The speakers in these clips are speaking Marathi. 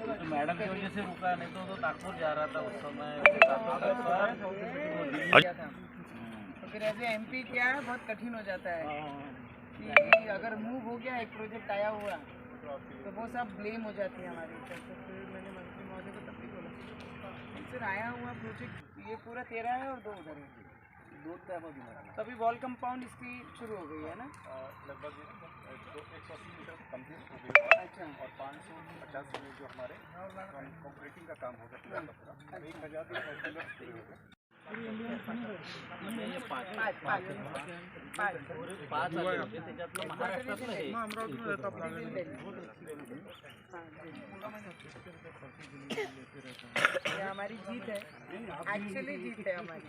मैडम की वजह से रुका नहीं तो तो नागपुर जा रहा था उस समय। था तो फिर ऐसे एमपी क्या है बहुत कठिन हो जाता है। कि अगर मूव हो गया एक प्रोजेक्ट आया हुआ तो वो सब ब्लेम हो जाती है हमारी। ऊपर तो फिर मैंने मंत्री महोदय को तब भी बोला फिर आया हुआ प्रोजेक्ट ये पूरा तेरह है और दो उधर है। दो तो अभी वॉल कंपाउंड इसकी शुरू हो गई है ना? लगभग एक सौ अस्सी मीटर पचास मीटर जो हमारे कॉन्क्रीटिंग का काम होगा पूरा का पूरा। एक हज़ार दो सौ पिलर पूरे हो गए पाच पाच पाच पाच आले होते त्याच्यातलं महाराष्ट्रातलं हे. ये हमारी जीत है एक्चुअली जीत है हमारी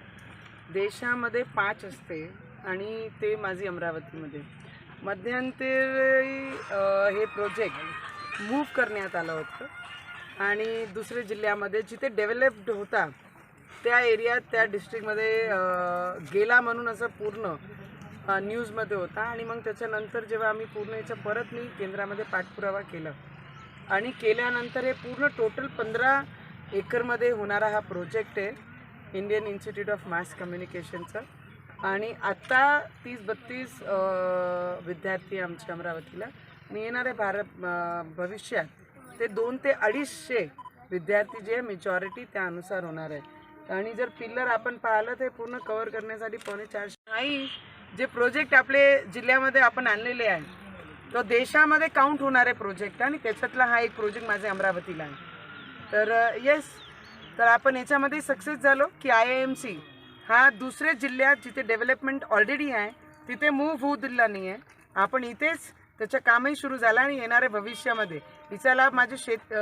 देशामध्ये पाच असते आणि ते माझी अमरावतीमध्ये. मध्यंतरी हे प्रोजेक्ट मूव्ह करण्यात आलं होतं. आणि दुसऱ्या जिल्ह्यामध्ये जिथे डेव्हलप्ड होता त्या एरियात त्या डिस्ट्रिक्टमध्ये गेला म्हणून असं पूर्ण न्यूजमध्ये होता. आणि मग त्याच्यानंतर जेव्हा आम्ही पूर्ण याचं परत मी केंद्रामध्ये पाठपुरावा केला. आणि केल्यानंतर हे पूर्ण टोटल पंधरा एकरमध्ये होणारा हा प्रोजेक्ट आहे. इंडियन इन्स्टिट्यूट ऑफ मास कम्युनिकेशनचं. आणि आत्ता तीस बत्तीस विद्यार्थी आमच्या अमरावतीला. मी येणाऱ्या भारत भविष्यात ते दोन ते अडीचशे विद्यार्थी जे मेजॉरिटी त्यानुसार होणार आहे आणि जर पिल्लर आपण पाहिलं ते पूर्ण कव्हर करण्यासाठी पावणे चारशे नाही जे प्रोजेक्ट आपले जिल्ह्यामध्ये आपण आणलेले आहे तो देशामध्ये काउंट होणारे प्रोजेक्ट आणि त्याच्यातला हा एक प्रोजेक्ट माझ्या अमरावतीला आहे. तर येस तर आपण याच्यामध्ये सक्सेस झालो की आय आय एम सी हा दुसऱ्या जिल्ह्यात जिथे डेव्हलपमेंट ऑलरेडी आहे तिथे मूव्ह होऊ दिला नाही आहे आपण इथेच त्याचं कामही सुरू झालं आणि येणाऱ्या भविष्यामध्ये. हिचा लाभ माझे शेत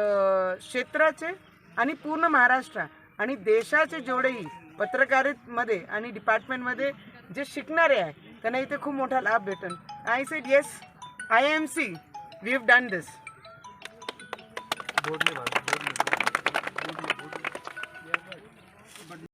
क्षेत्राचे आणि पूर्ण महाराष्ट्र आणि देशाचे जेवढेही पत्रकारितमध्ये आणि डिपार्टमेंटमध्ये जे शिकणारे आहे त्यांना इथे खूप मोठा लाभ भेटेल I said yes I M C we have done this but